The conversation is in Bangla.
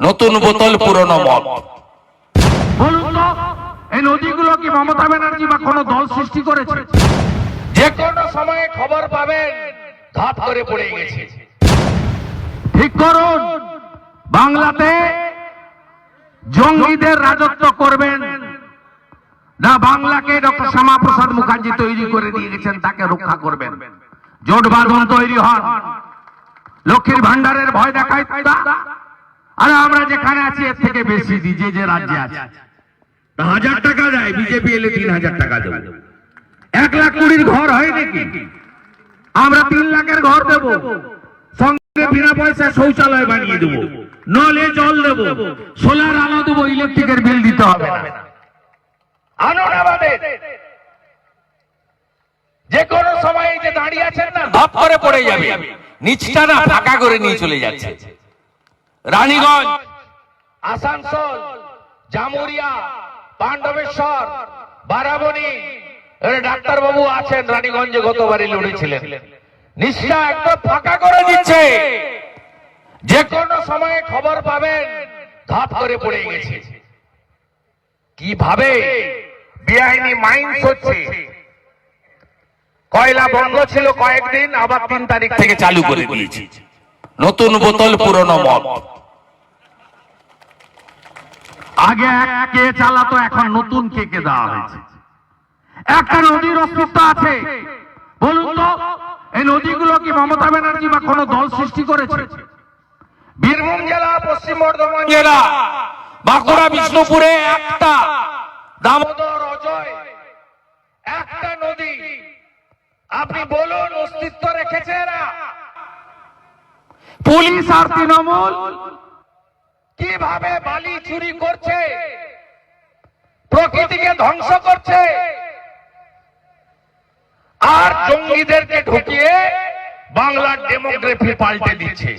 নতুন বোতল পুরনো মদ। বলুন তো এই নদীগুলো কি মমতা ব্যানার্জি বা কোনো দল সৃষ্টি করেছে? যে কোনো সময়ে খবর পাবেন ধাপ করে পড়ে গেছে। ঠিক করুন বাংলাতে জঙ্গিদের রাজত্ব করবেন। না বাংলাকে ডক্টর শ্যামাপ্রসাদ মুখার্জি তৈরি করে দিয়ে গেছেন তাকে রক্ষা করবেন। জোট বাঁধন তৈরি হন। লক্ষ্মীর ভান্ডারের ভয় দেখায় তা। আর আমরা যেখানে আছি এর থেকে বেশি দিই যে যে রাজ্যে আছে। হাজার টাকা দেয় বিজেপি এলে তিন হাজার টাকা দেবো। এক লাখ কুড়ির ঘর হয় নাকি? আমরা তিন লাখের ঘর দেব। সঙ্গে বিনা পয়সা শৌচালয় বানিয়ে দেব। নলে জল দেব। সোলার আলো দেবো ইলেকট্রিকের বিল দিতে হবে না। আনুন আমাদের। যে কোনো সময় এই যে দাঁড়িয়ে আছেন না ধাপ করে পড়ে যাবে। নিচটা না ফাঁকা করে নিয়ে চলে যাচ্ছে। রানীগঞ্জ। আসানসোল, জামুরিয়া, পাণ্ডবেশ্বর, বারাবণী ডাক্তার বাবু আছেন, রানীগঞ্জে গতবারই লড়েছিলেন। নিশ্চা একদম ফাঁকা করে দিচ্ছে। যে কোনো সময়ে খবর পাবেন, ধাপ করে পড়ে গেছে। কীভাবে বেআইনি মাইন্স হচ্ছে কয়লা বন্ধ ছিল কয়েকদিন, আবার তিন তারিখ থেকে চালু করে দিয়েছে। নতুন বোতল, পুরনো মদ। আগে এক কে চালাতো এখন নতুন কে কে দেওয়া হয়েছে? একটা নদীর অস্তিত্ব আছে। বলুন তো, এই নদীগুলো কি মমতা ব্যানার্জি বা কোনো দল সৃষ্টি করেছে? বীরভূম জেলা, পশ্চিম বর্ধমান জেলা, বাঁকুড়া, বিষ্ণুপুরে একটা, দামোদর, অজয়, একটা নদী। আপনি বলুন, অস্তিত্ব রেখেছে এরা? পুলিশ আর তৃণমূল? কীভাবে বালি চুরি করছে? প্রকৃতিকে ধ্বংস করছে। আর জঙ্গিদেরকে ঢুকিয়ে বাংলার ডেমোগ্রাফি পাল্টে দিচ্ছে।